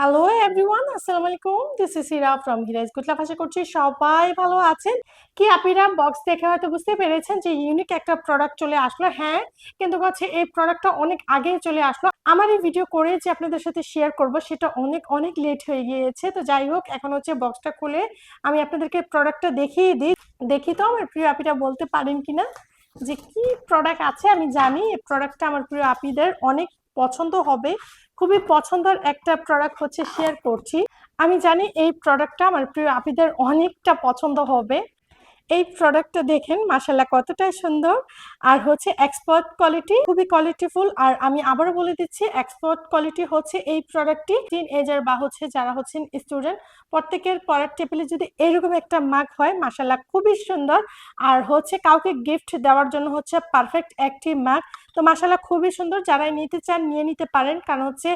Hello everyone আসসালামু আলাইকুম this is Hira from Hira's good life ভাষা করছি সবাই ভালো আছেন। কি আপিরা বক্স দেখে হয়তো বুঝতে পেরেছেন যে ইউনিক একটা প্রোডাক্ট চলে আসলো। হ্যাঁ কিন্তু হচ্ছে এই প্রোডাক্টটা অনেক আগেই চলে আসলো। আমার এই ভিডিও করে যে আপনাদের সাথে শেয়ার করব, সেটা অনেক অনেক লেট হয়ে গিয়েছে। তো যাই হোক, এখন হচ্ছে বক্সটা খুলে আমি আপনাদেরকে প্রোডাক্টটা দেখিয়ে দিই। দেখি তো আমার প্রিয় আপিরা বলতে পারেন কিনা যে কি প্রোডাক্ট আছে, আমি জানি। এই প্রোডাক্টটা আমার প্রিয় আপিদের অনেক পছন্দ হবে। খুবই পছন্দের একটা প্রোডাক্ট হচ্ছে শেয়ার করছি। আমি জানি এই প্রোডাক্টটা আমার প্রিয় আপিদের অনেকটা পছন্দ হবে। এই প্রোডাক্টটা দেখেন মাসাল্লাহ কতটাই সুন্দর। আর হচ্ছে এক্সপার্ট কোয়ালিটি খুবই কোয়ালিটিফুল আর আমি আবারও বলে দিচ্ছি এক্সপার্ট কোয়ালিটি হচ্ছে এই প্রোডাক্টটি টিন এজার বা হচ্ছে যারা হচ্ছেন স্টুডেন্ট প্রত্যেকের পড়ার টেবিলে যদি এরকম একটা মাগ হয় মাসাল্লাহ খুবই সুন্দর। আর হচ্ছে কাউকে গিফট দেওয়ার জন্য হচ্ছে পারফেক্ট একটি মাগ তো মাসাল্লাহ খুবই সুন্দর। যারাই নিতে চান, নিয়ে নিতে পারেন। কারণ হচ্ছে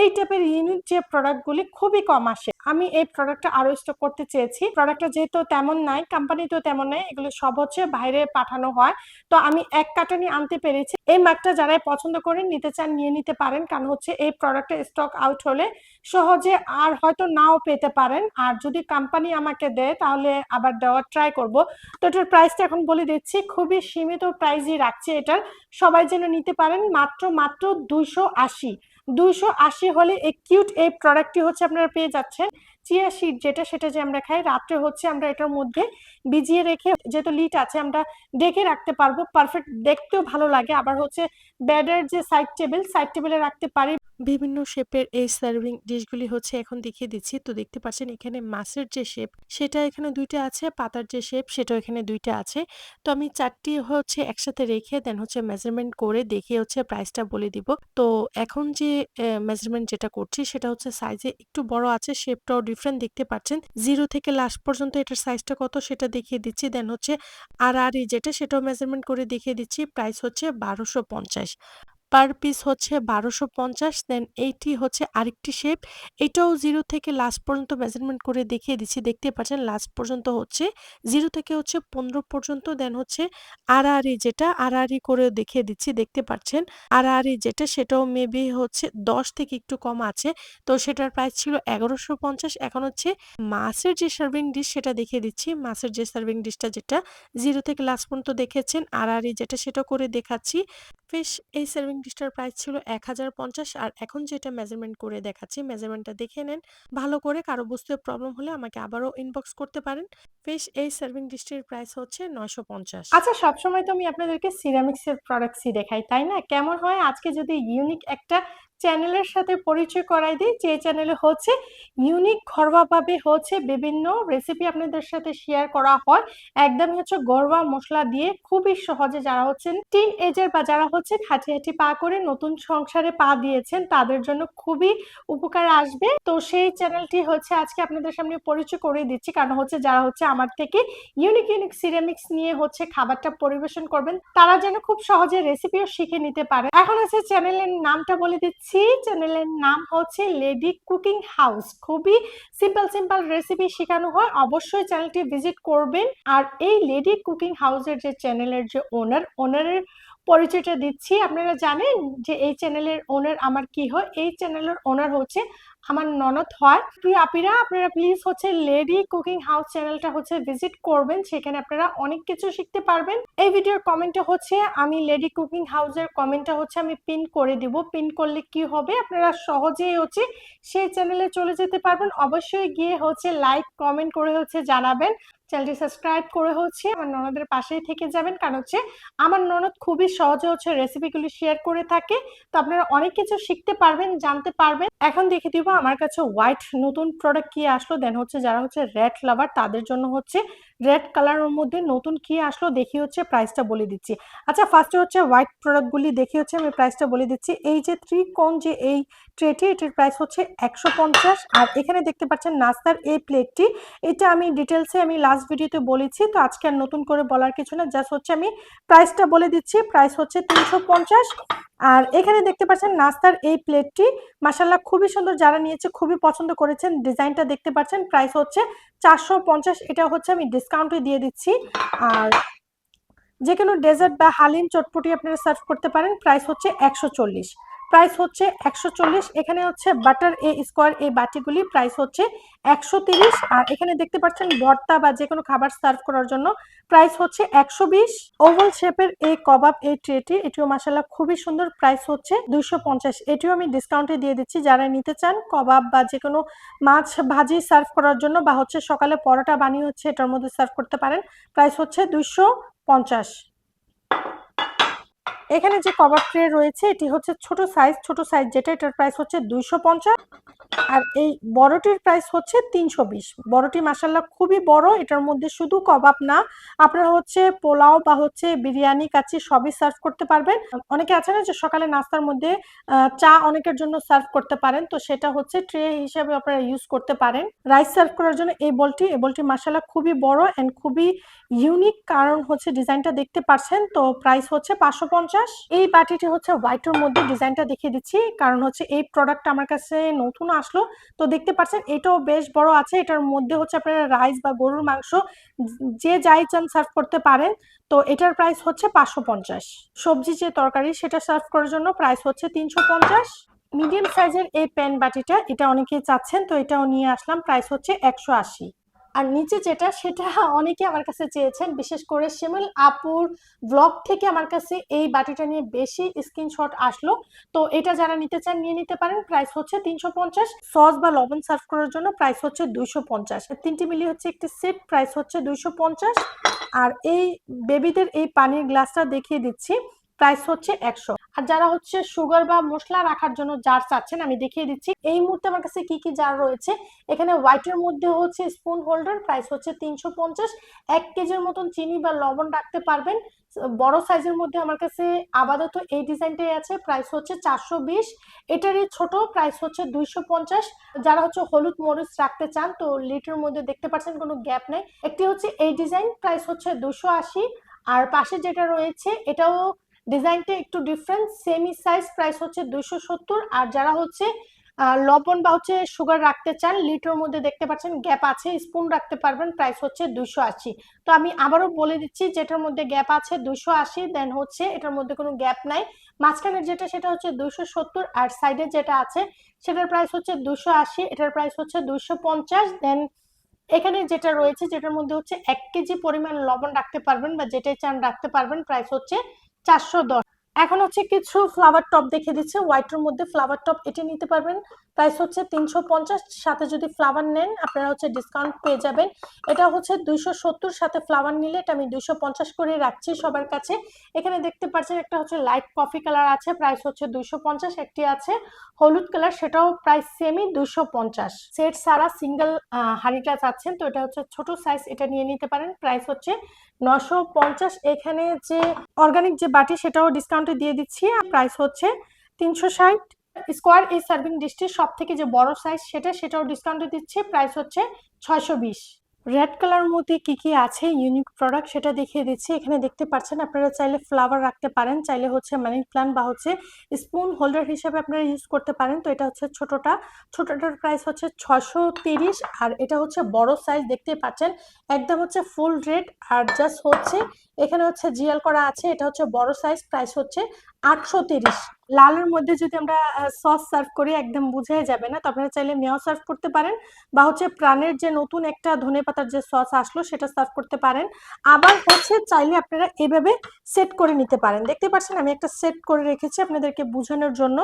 এই টাইপের ইউনিক যে প্রোডাক্টগুলি খুবই কম আসে। আমি এই প্রোডাক্টটা আরও স্টক করতে চেয়েছি। প্রোডাক্টটা যেহেতু তেমন নাই কোম্পানি তো তেমন নেই, এগুলো সব হচ্ছে বাইরে পাঠানো হয়। তো আমি এক কাটানি আনতে পেরেছি। এই মাগটা যারাই পছন্দ করেন নিতে চান নিয়ে নিতে পারেন, কারণ হচ্ছে এই প্রোডাক্টটা স্টক আউট হলে সহজে আর হয়তো নাও পেতে পারেন। আর যদি কোম্পানি আমাকে দেয়, তাহলে আবার দেওয়ার ট্রাই করব। তো এটার প্রাইসটা এখন বলে দিচ্ছি, খুবই সীমিত প্রাইসই রাখছি এটার। সবাই যেন নিতে পারেন, মাত্র মাত্র দুইশো আশি। দুইশো আশি হলে এই কিউট এই প্রোডাক্টটি হচ্ছে আপনারা পেয়ে যাচ্ছেন। চিয়া শিট যেটা সেটা যে আমরা খাই, রাত্রে হচ্ছে আমরা এটার মধ্যে ভিজিয়ে রেখে যেহেতু লিট আছে আমরা ডেকে রাখতে পারব। পারফেক্ট দেখতেও ভালো লাগে। আবার হচ্ছে বেডের যে সাইড টেবিল সাইড টেবিলে রাখতে পারি। বিভিন্ন শেপের এই সার্ভিং ডিশগুলি হচ্ছে এখন দেখিয়ে দিচ্ছি। তো দেখতে পাচ্ছেন এখানে মাছের যে শেপ সেটা এখানে দুইটা আছে, পাতার যে শেপ সেটাও এখানে দুইটা আছে। তো আমি চারটি হচ্ছে একসাথে রেখে দেন হচ্ছে মেজারমেন্ট করে দেখে হচ্ছে প্রাইসটা বলে দিব। তো এখন যে মেজারমেন্ট যেটা করছি, সেটা হচ্ছে সাইজে একটু বড় আছে শেপটাও ডিফারেন্ট দেখতে পাচ্ছেন। জিরো থেকে লাস্ট পর্যন্ত এটার সাইজটা কত সেটা দেখিয়ে দিচ্ছি। দেন হচ্ছে আর আর যেটা, সেটাও মেজারমেন্ট করে দেখিয়ে দিচ্ছি। প্রাইস হচ্ছে বারোশো পঞ্চাশ। পার পিস হচ্ছে বারোশো পঞ্চাশ দেন এইটি হচ্ছে আরেকটি শেপ এটাও জিরো থেকে লাস্ট পর্যন্ত মেজারমেন্ট করে দেখিয়ে দিচ্ছি। দেখতে পাচ্ছেন লাস্ট পর্যন্ত হচ্ছে জিরো থেকে হচ্ছে পনেরো পর্যন্ত দেন হচ্ছে আড়াআড়ি যেটা, আড়াআড়ি করে দেখিয়ে দিচ্ছি। দেখতে পাচ্ছেন, আড়াআড়ি যেটা, সেটাও মেবি হচ্ছে দশ থেকে একটু কম আছে। তো সেটার প্রাইস ছিল এগারোশো পঞ্চাশ, এখন হচ্ছে মাছের যে সার্ভিং ডিশ সেটা দেখিয়ে দিচ্ছি। মাছের যে সার্ভিং ডিশটা যেটা জিরো থেকে লাস্ট পর্যন্ত দেখেছেন, আড়াআড়ি যেটা সেটা করে দেখাচ্ছি। ফিশ এই সেলভিং ডিশটার প্রাইস ছিল এক হাজার পঞ্চাশ আর এখন যেটা মেজারমেন্ট করে দেখাচ্ছি মেজারমেন্টটা দেখে নেন। ভালো করে কারও বুঝতে প্রবলেম হলে আমাকে আবারও ইনবক্স করতে পারেন। ফিশ এই সেলভিং ডিশটির প্রাইস হচ্ছে নয়শো পঞ্চাশ। আচ্ছা সবসময় তো আমি আপনাদেরকে সিরামিক্সের প্রোডাক্টসই দেখাই, তাই না? কেমন হয়? আজকে যদি ইউনিক একটা চ্যানেলের সাথে পরিচয় করাই দিই। যে চ্যানেলে হচ্ছে ইউনিক ঘরোয়াভাবে হচ্ছে বিভিন্ন রেসিপি আপনাদের সাথে শেয়ার করা হয়। একদমই হচ্ছে ঘরোয়া মশলা দিয়ে খুবই সহজে যারা হচ্ছেন টিন এজের বা যারা হচ্ছে হাঁটি হাঁটি পা করে নতুন সংসারে পা দিয়েছেন, তাদের জন্য খুবই উপকার আসবে। তো সেই চ্যানেলটি হচ্ছে আজকে আপনাদের সামনে পরিচয় করে দিচ্ছি। কারণ হচ্ছে যারা হচ্ছে আমার থেকে ইউনিক ইউনিক সিরামিক্স নিয়ে হচ্ছে খাবারটা পরিবেশন করবেন, তারা যেন খুব সহজে রেসিপিও শিখে নিতে পারে। এখন হচ্ছে চ্যানেলের নামটা বলে দিচ্ছি। দিচ্ছি চ্যানেলের নাম হচ্ছে লেডি কুকিং হাউস। খুবই সিম্পল সিম্পল রেসিপি শেখানো হয়। অবশ্যই চ্যানেলটি ভিজিট করবেন। আর এই লেডি কুকিং হাউসের যে চ্যানেলের যে ওনার ওনারের পরিচয়টা দিচ্ছি। আপনারা জানেন যে এই চ্যানেলের ওনার আমার কি হয়? এই চ্যানেলের ওনার হচ্ছে আমার ননদ হয়। প্রিয় আপিরা, আপনারা প্লিজ হচ্ছে লেডি কুকিং হাউস চ্যানেলটা হচ্ছে ভিজিট করবেন। সেখানে আপনারা অনেক কিছু শিখতে পারবেন। এই ভিডিওর কমেন্টে হচ্ছে, আমি লেডি কুকিং হাউসের কমেন্টটা হচ্ছে আমি পিন করে দিব। পিন করলে কি হবে? আপনারা সহজেই হচ্ছে সেই চ্যানেলে চলে যেতে পারবেন। অবশ্যই গিয়ে হচ্ছে লাইক কমেন্ট করে হচ্ছে জানাবেন। চ্যানেলটি সাবস্ক্রাইব করে হচ্ছে আমার ননদের পাশেই থেকে যাবেন। কারণ হচ্ছে আমার ননদ খুবই সহজে হচ্ছে রেসিপিগুলি শেয়ার করে থাকে। তো আপনারা অনেক কিছু শিখতে পারবেন, জানতে পারবেন। এখন দেখে দিব আমার কাছে হোয়াইট নতুন প্রোডাক্ট কি আসলো দেন হচ্ছে যারা হচ্ছে রেড লাভার তাদের জন্য হচ্ছে রেড কালারের মধ্যে নতুন কি আসলো দেখি হচ্ছে প্রাইসটা বলে দিচ্ছি। আচ্ছা ফার্স্টে হচ্ছে হোয়াইট প্রোডাক্টগুলি দেখি হচ্ছে আমি প্রাইসটা বলে দিচ্ছি। এই যে ত্রিকোণ যে এই ট্রেটি এটির প্রাইস হচ্ছে একশো পঞ্চাশ আর এখানে দেখতে পাচ্ছেন নাস্তার এই প্লেটটি এটা আমি ডিটেলসে আমি লাস্ট ভিডিওতে বলেছি, তো আজকে আর নতুন করে বলার কিছু না জাস্ট হচ্ছে আমি প্রাইসটা বলে দিচ্ছি। প্রাইস হচ্ছে তিনশো পঞ্চাশ আর এখানে দেখতে পাচ্ছেন নাস্তার এই প্লেটটি মাসাল্লাহ খুবই সুন্দর যারা নিয়েছে, খুবই পছন্দ করেছেন, ডিজাইনটা দেখতে পাচ্ছেন প্রাইস হচ্ছে চারশো পঞ্চাশ, এটা হচ্ছে আমি ডিসকাউন্টে দিয়ে দিচ্ছি। আর যে কোনো ডেজার্ট বা হালিম চটপটি আপনারা সার্ভ করতে পারেন প্রাইস হচ্ছে একশো চল্লিশ। প্রাইস হচ্ছে একশো চল্লিশ, এখানে হচ্ছে বাটার এ স্কোয়ার এই বাটিগুলি প্রাইস হচ্ছে একশো আর এখানে দেখতে পাচ্ছেন ভর্তা বা যে কোনো খাবার সার্ভ করার জন্য প্রাইস হচ্ছে একশো বিশ। ওভাল শেপের এই কবাব এই ট্রেটি এটিও মাসাল্লাহ খুবই সুন্দর। প্রাইস হচ্ছে দুইশো পঞ্চাশ। এটিও আমি ডিসকাউন্টে দিয়ে দিচ্ছি। যারা নিতে চান কবাব বা যে কোনো মাছ ভাজি সার্ভ করার জন্য বা হচ্ছে সকালে পরোটা বানিয়ে হচ্ছে এটার মধ্যে সার্ভ করতে পারেন প্রাইস হচ্ছে দুইশো পঞ্চাশ। এখানে যে কবাব ট্রে রয়েছে, এটি হচ্ছে ছোট সাইজ ছোট সাইজ যেটা, এটার প্রাইস হচ্ছে দুইশো পঞ্চাশ। আর এই বড়টির প্রাইস হচ্ছে তিনশো বিশ। বড়টি মাসাল্লাহ খুবই বড়, এটার মধ্যে শুধু কবাব না, আপনারা হচ্ছে পোলাও বা হচ্ছে বিরিয়ানি, কাচ্চি সবই সার্ভ করতে পারবেন। অনেকে আছে না যে সকালে নাস্তার মধ্যে চা অনেকের জন্য সার্ভ করতে পারেন, তো সেটা হচ্ছে ট্রে হিসাবে আপনারা ইউজ করতে পারেন। রাইস সার্ভ করার জন্য এই বলটি এই বলটি মাসাল্লাহ খুবই বড় অ্যান্ড খুবই ইউনিক কারণ হচ্ছে ডিজাইনটা দেখতে পাচ্ছেন, তো প্রাইস হচ্ছে পাঁচশো পঞ্চাশ। এই বাটিটি হচ্ছে হোয়াইটের মধ্যে ডিজাইনটা দেখিয়ে দিচ্ছি। কারণ হচ্ছে এই প্রোডাক্টটা আমার কাছে নতুন আসলো। তো দেখতে পাচ্ছেন, এটাও বেশ বড় আছে। এটার মধ্যে হচ্ছে আপনারা রাইস বা গরুর মাংস যে যাই চান সার্ভ করতে পারেন। তো এটার প্রাইস হচ্ছে পাঁচশো পঞ্চাশ। সবজি যে তরকারি, সেটা সার্ভ করার জন্য প্রাইস হচ্ছে তিনশো পঞ্চাশ। মিডিয়াম সাইজের এই প্যান বাটিটা, এটা অনেকেই চাচ্ছেন, তো এটাও নিয়ে আসলাম। প্রাইস হচ্ছে একশো আশি। আর নিচে যেটা, সেটা অনেকে আমার কাছে চেয়েছেন, বিশেষ করে শিমুল আপুর ব্লগ থেকে আমার কাছে এই বাটিটা নিয়ে বেশি স্ক্রিনশট আসলো। তো এটা যারা নিতে চান, নিয়ে নিতে পারেন। প্রাইস হচ্ছে তিনশো পঞ্চাশ। সস বা লবণ সার্ভ করার জন্য প্রাইস হচ্ছে দুইশো পঞ্চাশ। তিনটি মিলিয়ে হচ্ছে একটি সেট প্রাইস হচ্ছে দুইশো পঞ্চাশ। আর এই বেবিদের এই পানির গ্লাসটা দেখিয়ে দিচ্ছি। প্রাইস হচ্ছে একশো। আর যারা হচ্ছে সুগার বা মশলা রাখার জন্য জার চাচ্ছেন, আমি দেখিয়ে দিচ্ছি। এই মুহূর্তে আমার কাছে কি কি জার রয়েছে? এখানে হোয়াইটের মধ্যে হচ্ছে স্পুন হোল্ডার প্রাইস হচ্ছে তিনশো পঞ্চাশ। এক কেজির মতন চিনি বা লবণ রাখতে পারবেন। বড় সাইজের মধ্যে আমার কাছে আপাতত এই ডিজাইনটাই আছে প্রাইস হচ্ছে চারশো বিশ। এটারই ছোট প্রাইস হচ্ছে দুইশো পঞ্চাশ। যারা হচ্ছে হলুদ মরিচ রাখতে চান, তো লিটার মধ্যে দেখতে পাচ্ছেন কোনো গ্যাপ নেই। একটি হচ্ছে এই ডিজাইন প্রাইস হচ্ছে দুশো আশি। আর পাশে যেটা রয়েছে, এটাও ডিজাইনটা একটু ডিফারেন্ট সেমি সাইজ প্রাইস হচ্ছে দুশো সত্তর। আর যারা হচ্ছে লবণ বা হচ্ছে সুগার রাখতে চান লিটার মধ্যে দেখতে পাচ্ছেন গ্যাপ আছে স্পুন রাখতে পারবেন প্রাইস হচ্ছে দুশো আশি। তো আমি আবারও বলে দিচ্ছি, যেটার মধ্যে গ্যাপ আছে দুশো আশি দেন হচ্ছে এটার মধ্যে কোনো গ্যাপ নাই। মাঝখানের যেটা, সেটা হচ্ছে দুশো সত্তর, আর সাইডে যেটা আছে, সেটার প্রাইস হচ্ছে দুশো আশি, এটার প্রাইস হচ্ছে দুশো পঞ্চাশ দেন এখানে যেটা রয়েছে, যেটার মধ্যে হচ্ছে এক কেজি পরিমাণ লবণ রাখতে পারবেন বা যেটাই চান রাখতে পারবেন প্রাইস হচ্ছে চারশো দশ। এখন হচ্ছে কিছু ফ্লাওয়ার টপ দেখে দিচ্ছে। হোয়াইটের মধ্যে ফ্লাওয়ার টপ এটি নিতে পারবেন। প্রাইস হচ্ছে তিনশো পঞ্চাশ। সাথে যদি ফ্লাওয়ার নেন, আপনারা হচ্ছে ডিসকাউন্ট পেয়ে যাবেন। এটা হচ্ছে দুইশো সত্তর। সাথে ফ্লাওয়ার নিলে এটা আমি দুইশো পঞ্চাশ করে রাখছি সবার কাছে। এখানে দেখতে পাচ্ছেন একটা হচ্ছে লাইট কফি কালার আছে। প্রাইস হচ্ছে দুইশো পঞ্চাশ। একটি আছে হলুদ কালার সেটাও প্রাইস সেমই দুইশো পঞ্চাশ। সেট সারা সিঙ্গেল হাঁড়িটা চাচ্ছেন। তো এটা হচ্ছে ছোট সাইজ এটা নিয়ে নিতে পারেন। প্রাইস হচ্ছে নশো পঞ্চাশ এখানে যে অর্গানিক যে বাটি, সেটাও ডিসকাউন্টে দিয়ে দিচ্ছি। প্রাইস হচ্ছে তিনশো ষাট। স্কোয়ার এই সার্ভিং ডিশটির সব থেকে যে বড় সাইজ সেটা, সেটাও ডিসকাউন্টে দিচ্ছি। প্রাইস হচ্ছে ছয়শো বিশ। রেড কালার মধ্যে কি কি আছে? ইউনিক প্রোডাক্ট সেটা দেখিয়ে দিচ্ছি। এখানে দেখতে পাচ্ছেন, আপনারা চাইলে ফ্লাওয়ার রাখতে পারেন, চাইলে হচ্ছে মানি প্ল্যান্ট বা হচ্ছে স্পুন হোল্ডার হিসেবে আপনারা ইউজ করতে পারেন। তো এটা হচ্ছে ছোটটা। ছোটটার প্রাইস হচ্ছে ছশো তিরিশ আর এটা হচ্ছে বড় সাইজ দেখতে পাচ্ছেন। একদম হচ্ছে ফুল রেড আর জাস্ট হচ্ছে, এখানে হচ্ছে জিএল করা আছে, এটা হচ্ছে বড় সাইজ প্রাইস হচ্ছে আটশো তিরিশ। লালের মধ্যে যদি আমরা সস সার্ভ করি, একদম বুঝে যাবে না। তো আপনারা চাইলে মেয়াও সার্ভ করতে পারেন বা হচ্ছে প্রাণের যে নতুন একটা ধনে পাতার যে সস আসলো, সেটা সার্ভ করতে পারেন। আবার হচ্ছে চাইলে আপনারা এভাবে সেট করে নিতে পারেন। দেখতে পাচ্ছেন আমি একটা সেট করে রেখেছি আপনাদেরকে বোঝানোর জন্য।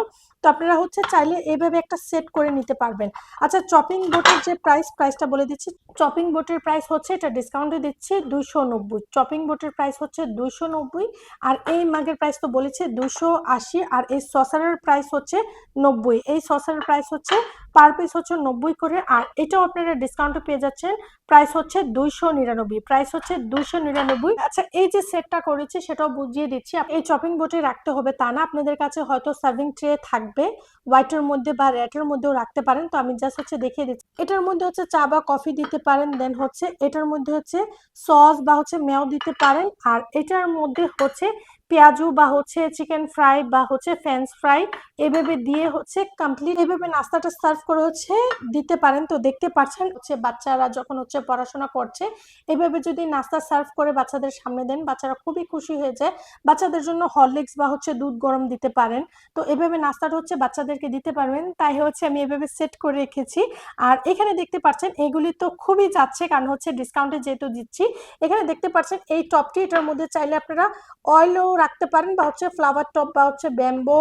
তো আপনারা হচ্ছে চাইলে এভাবে একটা সেট করে নিতে পারবেন। আচ্ছা চপিং বোটের যে প্রাইস প্রাইসটা বলে দিচ্ছি। চপিং বোটের প্রাইস হচ্ছে, এটা ডিসকাউন্টে দিচ্ছি, দুইশো নব্বই। চপিং বোটের প্রাইস হচ্ছে দুইশো নব্বই। আর এই মাগের প্রাইস তো বলেছে দুশো আশি আর এই সসারের প্রাইস হচ্ছে নব্বই। এই সসারের প্রাইস হচ্ছে পার পিস হচ্ছে নব্বই করে আর এটাও আপনারা ডিসকাউন্টে পেয়ে যাচ্ছেন। প্রাইস হচ্ছে দুইশো নিরানব্বই। প্রাইস হচ্ছে দুইশো নিরানব্বই। আচ্ছা এই যে সেটটা করেছি সেটাও বুঝিয়ে দিচ্ছি। এই চপিং বোটে রাখতে হবে তা না। আপনাদের কাছে হয়তো সার্ভিং ট্রে থাকবে। হোয়াইটের মধ্যে বা রেটের মধ্যেও রাখতে পারেন। তো আমি জাস্ট হচ্ছে দেখিয়ে দিচ্ছি। এটার মধ্যে হচ্ছে চা বা কফি দিতে পারেন। দেন হচ্ছে, এটার মধ্যে হচ্ছে সস বা হচ্ছে মেও দিতে পারেন। আর এটার মধ্যে হচ্ছে পেঁয়াজু বা হচ্ছে চিকেন ফ্রাই বা হচ্ছে ফ্রেঞ্চ ফ্রাই এভাবে দিয়ে হচ্ছে কমপ্লিট এভাবে নাস্তাটা সার্ভ করে হচ্ছে দিতে পারেন। তো দেখতে পাচ্ছেন হচ্ছে বাচ্চারা যখন হচ্ছে পড়াশোনা করছে, এভাবে যদি নাস্তা সার্ভ করে বাচ্চাদের সামনে দেন, বাচ্চারা খুবই খুশি হয়ে যায়। বাচ্চাদের জন্য হরলিক্স বা হচ্ছে দুধ গরম দিতে পারেন। তো এভাবে নাস্তাটা হচ্ছে বাচ্চাদেরকে দিতে পারবেন। তাই হচ্ছে আমি এভাবে সেট করে রেখেছি। আর এখানে দেখতে পাচ্ছেন এগুলি তো খুবই যাচ্ছে, কারণ হচ্ছে ডিসকাউন্টে যেহেতু দিচ্ছি, এখানে দেখতে পাচ্ছেন এই টপটি এটার মধ্যে চাইলে আপনারা অয়েলও রাখতে পারেন বা হচ্ছে ফ্লাওয়ার টপ বা হচ্ছে ব্যাম্বো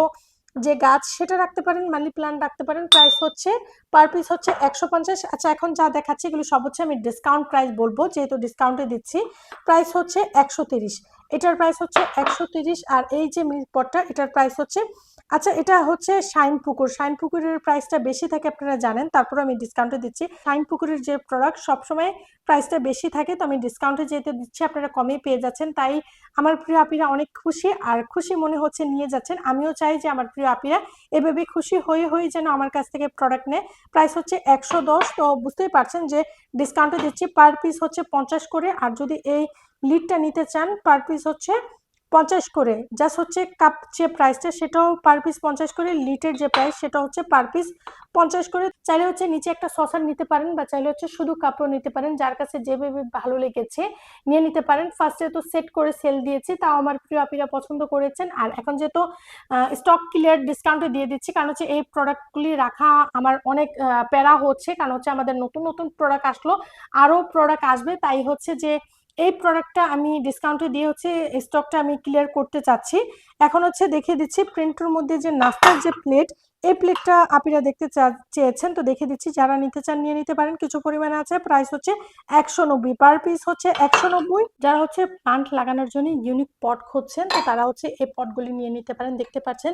যে গাছ, সেটা রাখতে পারেন মানি প্লান্ট রাখতে পারেন। প্রাইস হচ্ছে পার পিস হচ্ছে একশো পঞ্চাশ। আচ্ছা এখন যা দেখাচ্ছি এগুলো সব হচ্ছে আমি ডিসকাউন্ট প্রাইস বলব, যেহেতু ডিসকাউন্টে দিচ্ছি। প্রাইস হচ্ছে একশো তিরিশ। এটার প্রাইস হচ্ছে একশো তিরিশ আর এই যে মিল্ক পটটা এটার প্রাইস হচ্ছে আচ্ছা এটা হচ্ছে শাইন পুকুর। শাইন পুকুরের প্রাইসটা বেশি থাকে আপনারা জানেন তারপর আমি ডিসকাউন্টে দিচ্ছি। শাইন পুকুরের যে প্রোডাক্ট সবসময় প্রাইসটা বেশি থাকে, তো আমি ডিসকাউন্টে যেহেতু দিচ্ছি, আপনারা কমে পেয়ে যাচ্ছেন। তাই আমার প্রিয় আপিরা অনেক খুশি, আর খুশি মনে হচ্ছে নিয়ে যাচ্ছেন। আমিও চাই যে আমার প্রিয় আপিরা এভাবে খুশি হয়ে হয়ে যেন আমার কাছ থেকে প্রোডাক্ট নেয়। প্রাইস হচ্ছে একশো দশ, তো বুঝতেই পারছেন যে ডিসকাউন্টে দিচ্ছি। পার পিস হচ্ছে পঞ্চাশ করে, আর যদি এই লিডটা নিতে চান পার পিস হচ্ছে পঞ্চাশ করে। জাস্ট হচ্ছে কাপ যে প্রাইসটা সেটাও পার পিস পঞ্চাশ করে। লিটের যে প্রাইস সেটা হচ্ছে পার পিস পঞ্চাশ করে। চাইলে হচ্ছে নিচে একটা সসার নিতে পারেন বা চাইলে হচ্ছে শুধু কাপড় নিতে পারেন। যার কাছে যেভাবে ভালো লেগেছে নিয়ে নিতে পারেন। ফার্স্টে তো সেট করে সেল দিয়েছি, তাও আমার প্রিয় আপিরা পছন্দ করেছেন। আর এখন যেহেতু স্টক ক্লিয়ার ডিসকাউন্টে দিয়ে দিচ্ছি, কারণ হচ্ছে এই প্রোডাক্টগুলি রাখা আমার অনেক প্যারা হচ্ছে। কারণ হচ্ছে আমাদের নতুন নতুন প্রোডাক্ট আসলো। আরও প্রোডাক্ট আসবে। তাই হচ্ছে যে এই প্রোডাক্টটা আমি ডিসকাউন্টে দিয়ে হচ্ছে স্টকটা আমি ক্লিয়ার করতে চাচ্ছি। এখন হচ্ছে দেখিয়ে দিচ্ছি প্রিন্টের মধ্যে যে নাস্তার যে প্লেট এই প্লেটটা আপনারা দেখতে চেয়েছেন, তো দেখে দিচ্ছি, যারা নিতে চান নিয়ে নিতে পারেন। কিছু পরিমাণে আছে প্রাইস হচ্ছে একশো নব্বই। পার পিস হচ্ছে একশো নব্বই। যারা হচ্ছে প্লান্ট লাগানোর জন্য ইউনিক পট খুঁজছেন, তো তারা হচ্ছে এই পটগুলি নিয়ে নিতে পারেন। দেখতে পাচ্ছেন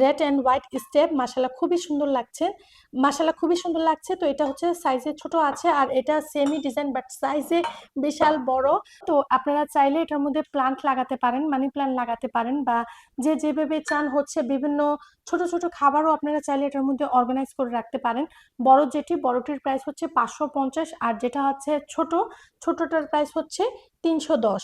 রেড অ্যান্ড হোয়াইট স্টেপ মাসালা খুবই সুন্দর লাগছে। মাসালা খুবই সুন্দর লাগছে, তো এটা হচ্ছে সাইজে ছোট আছে আর এটা সেমি ডিজাইন বাট সাইজে বিশাল বড়। তো আপনারা চাইলে এটার মধ্যে প্লান্ট লাগাতে পারেন মানি প্লান্ট লাগাতে পারেন বা যে যেভাবে চান হচ্ছে বিভিন্ন ছোট ছোট খাবারও আপনারা চাইলে এটার মধ্যে অর্গানাইজ করে রাখতে পারেন। বড় যেটি, বড়টির প্রাইস হচ্ছে পাঁচশো পঞ্চাশ আর যেটা হচ্ছে ছোট, ছোটটার প্রাইস হচ্ছে তিনশো দশ।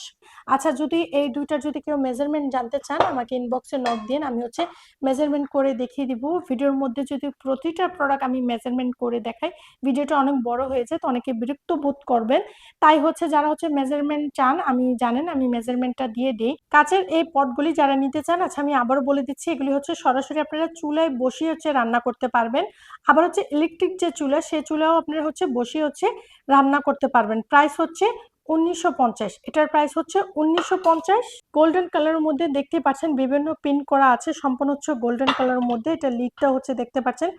আচ্ছা যদি এই দুইটার যদি কেউ মেজারমেন্ট জানতে চান, আমাকে ইনবক্সে নক দিন, আমি হচ্ছে মেজারমেন্ট করে দেখিয়ে দিব। ভিডিওর মধ্যে যদি প্রতিটা প্রোডাক্ট আমি মেজারমেন্ট করে দেখাই, ভিডিওটা অনেক বড় হয়েছে, তো অনেকে বিরক্ত বোধ করবেন। তাই হচ্ছে যারা হচ্ছে মেজারমেন্ট চান, আমি জানেন, আমি মেজারমেন্টটা দিয়ে দিই। কাছের এই পটগুলি যারা নিতে চান আচ্ছা আমি আবারও বলে দিচ্ছি, এগুলি হচ্ছে সরাসরি আপনারা চুলায় বসিয়ে হচ্ছে রান্না করতে পারবেন। আবার হচ্ছে ইলেকট্রিক যে চুলা, সে চুলাও আপনারা হচ্ছে বসিয়ে হচ্ছে রান্না করতে পারবেন। প্রাইস হচ্ছে উনিশশো পঞ্চাশ। এটার প্রাইস হচ্ছে উনিশশো পঞ্চাশ। গোল্ডেন কালারের মধ্যে দেখতে পাচ্ছেন বিভিন্ন পিন করা আছে। সম্পূর্ণ হচ্ছে গোল্ডেন কালারের মধ্যে। এটা লিকটা হচ্ছে দেখতে পাচ্ছেন।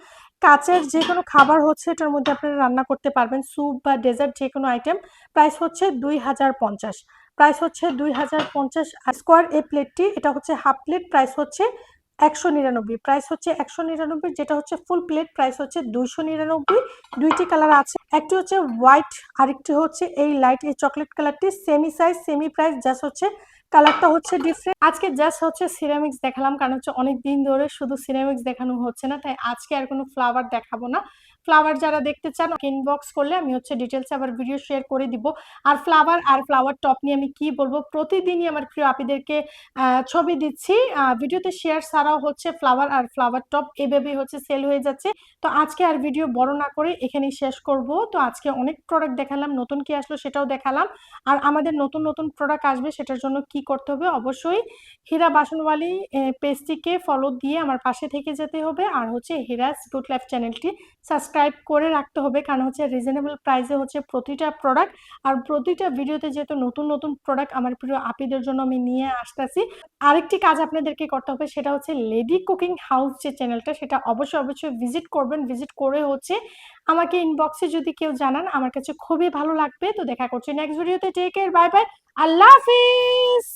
কাচের যে কোনো খাবার হচ্ছে এটার মধ্যে আপনারা রান্না করতে পারবেন। স্যুপ বা ডেজার্ট যে কোনো আইটেম প্রাইস হচ্ছে দুই হাজার পঞ্চাশ। প্রাইস হচ্ছে দুই হাজার পঞ্চাশ। স্কোয়ার এই প্লেটটি এটা হচ্ছে হাফ প্লেট প্রাইস হচ্ছে একশো নিরানব্বই। প্রাইস হচ্ছে একশো নিরানব্বই, যেটা হচ্ছে ফুল প্লেট প্রাইস হচ্ছে দুইশো নিরানব্বই। দুইটি কালার আছে। একটি হচ্ছে হোয়াইট আরেকটি হচ্ছে এই লাইট এই চকলেট কালারটি semi size semi price just হচ্ছে কালারটা হচ্ছে ডিফারেন্ট আজকে জাস্ট হচ্ছে সিরামিক্স দেখালাম, কারণ হচ্ছে অনেক দিন ধরে শুধু সিরামিক্স দেখানো হচ্ছে না, তাই আজকে আর কোনো ফ্লাওয়ার দেখাবো না। ফ্লাওয়ার যারা দেখতে চান ইনবক্স করলে আমি হচ্ছে ডিটেলসে আবার ভিডিও শেয়ার করে দিব। আর ফ্লাওয়ার আর ফ্লাওয়ার টপ নিয়ে আমি কি বলব, প্রতিদিনই আমার প্রিয় আপিদেরকে ছবি দিচ্ছি। ভিডিওতে শেয়ার ছাড়াও হচ্ছে ফ্লাওয়ার আর ফ্লাওয়ার টপ এভাবেই হচ্ছে সেল হয়ে যাচ্ছে। তো আজকে আর ভিডিও বড় না করে এখানেই শেষ করব। তো আজকে অনেক প্রোডাক্ট দেখালাম, নতুন কি আসলো সেটাও দেখালাম। আর আমাদের নতুন নতুন প্রোডাক্ট আসবে সেটার জন্য কি করতে হবে? অবশ্যই হীরা বাসনওয়ালি পেজটিকে ফলো দিয়ে আমার পাশে থেকে যেতে হবে। আর হচ্ছে হিরাজ গুড লাইফ চ্যানেলটি সাবস্ক্রাইব করে রাখতে হবে। কারণ হচ্ছে রিজনেবল প্রাইসে হচ্ছে প্রতিটা প্রোডাক্ট আর প্রতিটা ভিডিওতে যেহেতু নতুন নতুন প্রোডাক্ট আমার প্রিয় আপিদের জন্য আমি নিয়ে আসতেছি। আরেকটি কাজ আপনাদেরকে করতে হবে, সেটা হচ্ছে লেডি কুকিং হাউস যে চ্যানেলটা সেটা অবশ্যই অবশ্যই ভিজিট করবেন। ভিজিট করে হচ্ছে আমাকে ইনবক্সে যদি কেউ জানান, আমার কাছে খুবই ভালো লাগবে। তো দেখা করছি নেক্সট ভিডিওতে টেক কেয়ার বাই বাই আল্লাহ হাফিজ!